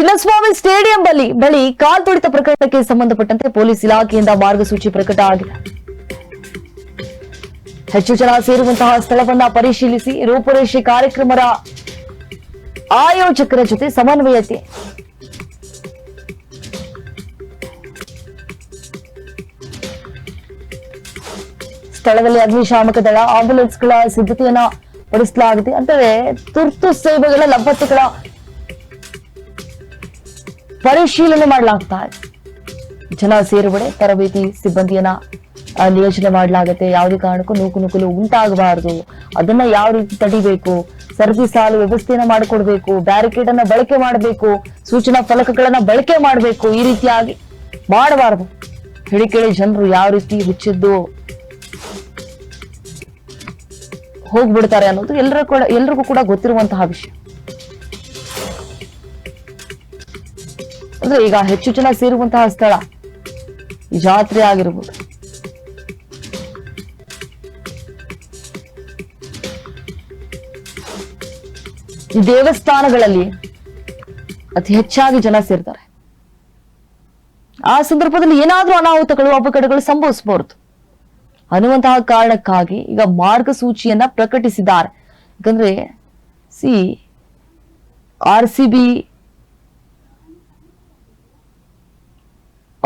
Chinnaswamy stadium ಬಳಿ ಬಳಿ ಕಾಲ್ ತುಳಿತ ಪ್ರಕರಣಕ್ಕೆ ಸಂಬಂಧಪಟ್ಟಂತೆ ಪೊಲೀಸ್ ಇಲಾಖೆಯಿಂದ ಮಾರ್ಗಸೂಚಿ ಪ್ರಕಟ ಆಗಿದೆ. ಹೆಚ್ಚು ಜನ ಸೇರುವಂತಹ ಸ್ಥಳವನ್ನ ಪರಿಶೀಲಿಸಿ ರೂಪುರೇಷೆ ಕಾರ್ಯಕ್ರಮದ ಆಯೋಜಕರ ಜೊತೆ ಸಮನ್ವಯತೆ. ಸ್ಥಳದಲ್ಲಿ ಅಗ್ನಿಶಾಮಕ ದಳ ಆಂಬ್ಯುಲೆನ್ಸ್ಗಳ ಸಿದ್ಧತೆಯನ್ನ ಪಡಿಸಲಾಗಿದೆ. ಅಂದರೆ ತುರ್ತು ಸೇವೆಗಳ ಲಭ್ಯತೆಗಳ ಪರಿಶೀಲನೆ ಮಾಡಲಾಗ್ತಾ ಇದೆ. ಜನ ಸೇರುವಡೆ ತರಬೇತಿ ಸಿಬ್ಬಂದಿಯನ್ನ ನಿಯೋಜನೆ ಮಾಡಲಾಗುತ್ತೆ. ಯಾವುದೇ ಕಾರಣಕ್ಕೂ ನೂಕು ನುಗ್ಗಲು ಉಂಟಾಗಬಾರದು. ಅದನ್ನ ಯಾವ ರೀತಿ ತಡಿಬೇಕು? ಸರದಿ ಸಾಲು ವ್ಯವಸ್ಥೆಯನ್ನ ಮಾಡಿಕೊಡ್ಬೇಕು. ಬ್ಯಾರಿಕೇಡ್ ಅನ್ನ ಬಳಕೆ ಮಾಡಬೇಕು. ಸೂಚನಾ ಫಲಕಗಳನ್ನ ಬಳಕೆ ಮಾಡಬೇಕು. ಈ ರೀತಿಯಾಗಿ ಮಾಡಬಾರದು. ಹೇಳಿ ಕೇಳಿ ಜನರು ಯಾವ ರೀತಿ ಹುಚ್ಚಿದ್ದು ಹೋಗ್ಬಿಡ್ತಾರೆ ಅನ್ನೋದು ಎಲ್ಲರೂ ಕೂಡ, ಎಲ್ರಿಗೂ ಕೂಡ ಗೊತ್ತಿರುವಂತಹ ವಿಷಯ. ಅಂದ್ರೆ ಈಗ ಹೆಚ್ಚು ಜನ ಸೇರುವಂತಹ ಸ್ಥಳ. ಜಾತ್ರೆ ಆಗಿರ್ಬೋದು. ದೇವಸ್ಥಾನಗಳಲ್ಲಿ ಅತಿ ಹೆಚ್ಚಾಗಿ ಜನ ಸೇರ್ತಾರೆ. ಆ ಸಂದರ್ಭದಲ್ಲಿ ಏನಾದ್ರೂ ಅನಾಹುತಗಳು ಅಪಘಾತಗಳು ಸಂಭವಿಸಬಹುದು. ಅನ್ನುವಂತಹ ಕಾರಣಕ್ಕಾಗಿ ಈಗ ಮಾರ್ಗಸೂಚಿಯನ್ನ ಪ್ರಕಟಿಸಿದ್ದಾರೆ. ಯಾಕಂದ್ರೆ ಸಿ ಆರ್ ಸಿ ಬಿ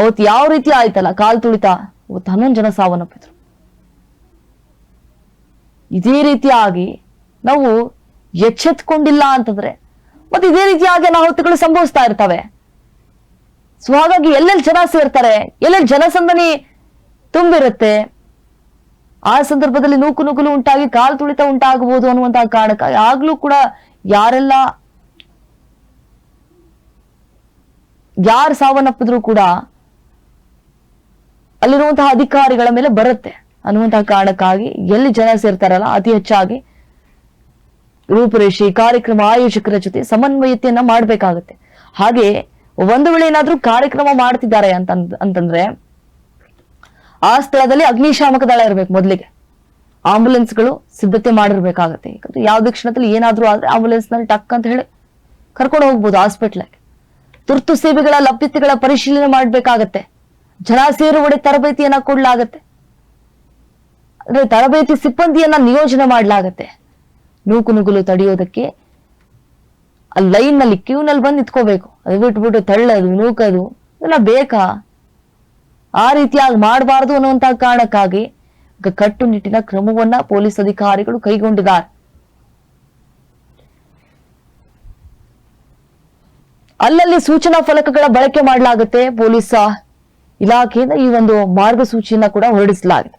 ಅವತ್ತು ಯಾವ ರೀತಿ ಆಯ್ತಲ್ಲ? ಕಾಲ್ ತುಳಿತ ಅವತ್ತು ಹನ್ನೊಂದು ಜನ ಸಾವನ್ನಪ್ಪಿದ್ರು ಇದೇ ರೀತಿಯಾಗಿ ನಾವು ಎಚ್ಚೆತ್ಕೊಂಡಿಲ್ಲ ಅಂತಂದ್ರೆ, ಮತ್ತೆ ಇದೇ ರೀತಿಯಾಗಿ ಅನಾಹುತಗಳು ಸಂಭವಿಸ್ತಾ ಇರ್ತವೆ. ಸೊ ಹಾಗಾಗಿ ಎಲ್ಲೆಲ್ಲಿ ಜನ ಸೇರ್ತಾರೆ, ಎಲ್ಲೆಲ್ಲಿ ಜನಸಂದಣಿ ತುಂಬಿರುತ್ತೆ, ಆ ಸಂದರ್ಭದಲ್ಲಿ ನೂಕು ನುಗ್ಗಲು ಉಂಟಾಗಿ, ಕಾಲು ತುಳಿತ ಉಂಟಾಗಬಹುದು ಅನ್ನುವಂತಹ ಕಾರಣಕ್ಕಾಗಿ ಆಗ್ಲೂ ಕೂಡ ಯಾರೆಲ್ಲ ಯಾರು ಸಾವನ್ನಪ್ಪಿದ್ರು ಕೂಡ ಅಲ್ಲಿರುವಂತಹ ಅಧಿಕಾರಿಗಳ ಮೇಲೆ ಬರುತ್ತೆ. ಅನ್ನುವಂತಹ ಕಾರಣಕ್ಕಾಗಿ ಎಲ್ಲಿ ಜನ ಸೇರ್ತಾರಲ್ಲ, ಅತಿ ಹೆಚ್ಚಾಗಿ ರೂಪುರೇಷಿ ಕಾರ್ಯಕ್ರಮ ಆಯೋಜಕರ ಜೊತೆ ಸಮನ್ವಯತೆಯನ್ನ ಮಾಡ್ಬೇಕಾಗತ್ತೆ. ಹಾಗೆ ಒಂದು ವೇಳೆ ಏನಾದ್ರೂ ಕಾರ್ಯಕ್ರಮ ಮಾಡ್ತಿದ್ದಾರೆ ಅಂತ ಅಂತಂದ್ರೆ ಆ ಸ್ಥಳದಲ್ಲಿ ಅಗ್ನಿಶಾಮಕ ದಳ ಇರ್ಬೇಕು ಮೊದಲಿಗೆ. ಆಂಬುಲೆನ್ಸ್ಗಳು ಸಿದ್ಧತೆ ಮಾಡಿರ್ಬೇಕಾಗತ್ತೆ. ಯಾಕಂದ್ರೆ ಯಾವ್ದೇ ಕ್ಷಣದಲ್ಲಿ ಏನಾದ್ರೂ ಆದ್ರೆ ಆಂಬುಲೆನ್ಸ್ನಲ್ಲಿ ಟಕ್ ಅಂತ ಹೇಳಿ ಕರ್ಕೊಂಡು ಹೋಗ್ಬೋದು ಹಾಸ್ಪಿಟ್ಲಾಗೆ. ತುರ್ತು ಸೇವೆಗಳ ಲಭ್ಯತೆಗಳ ಪರಿಶೀಲನೆ ಮಾಡ್ಬೇಕಾಗತ್ತೆ. ಜನ ಸೇರುವಡೆ ತರಬೇತಿಯನ್ನ ಕೊಡಲಾಗತ್ತೆ. ಅಂದ್ರೆ ತರಬೇತಿ ಸಿಬ್ಬಂದಿಯನ್ನ ನಿಯೋಜನೆ ಮಾಡ್ಲಾಗತ್ತೆ. ನೂಕು ನುಗ್ಗಲು ತಡೆಯೋದಕ್ಕೆ ಆ ಲೈನ್ನಲ್ಲಿ ಕ್ಯೂ ನಲ್ಲಿ ಬಂದು ನಿಂತ್ಕೋಬೇಕು. ಅದು ಬಿಟ್ಬಿಟ್ಟು ತಳ್ಳೋದು, ನೂಕೋದು, ಇದೆಲ್ಲ ಬೇಕಾ? ಆ ರೀತಿಯಾಗಿ ಮಾಡಬಾರದು ಅನ್ನುವಂತಹ ಕಾರಣಕ್ಕಾಗಿ ಕಟ್ಟುನಿಟ್ಟಿನ ಕ್ರಮವನ್ನ ಪೊಲೀಸ್ ಅಧಿಕಾರಿಗಳು ಕೈಗೊಂಡಿದ್ದಾರೆ. ಅಲ್ಲಲ್ಲಿ ಸೂಚನಾ ಫಲಕಗಳ ಬಳಕೆ ಮಾಡಲಾಗುತ್ತೆ ಪೊಲೀಸ್. ಇಲಾಖೆಯಿಂದ ಈ ಒಂದು ಮಾರ್ಗಸೂಚಿಯನ್ನ ಕೂಡ ಹೊರಡಿಸಲಾಗಿದೆ.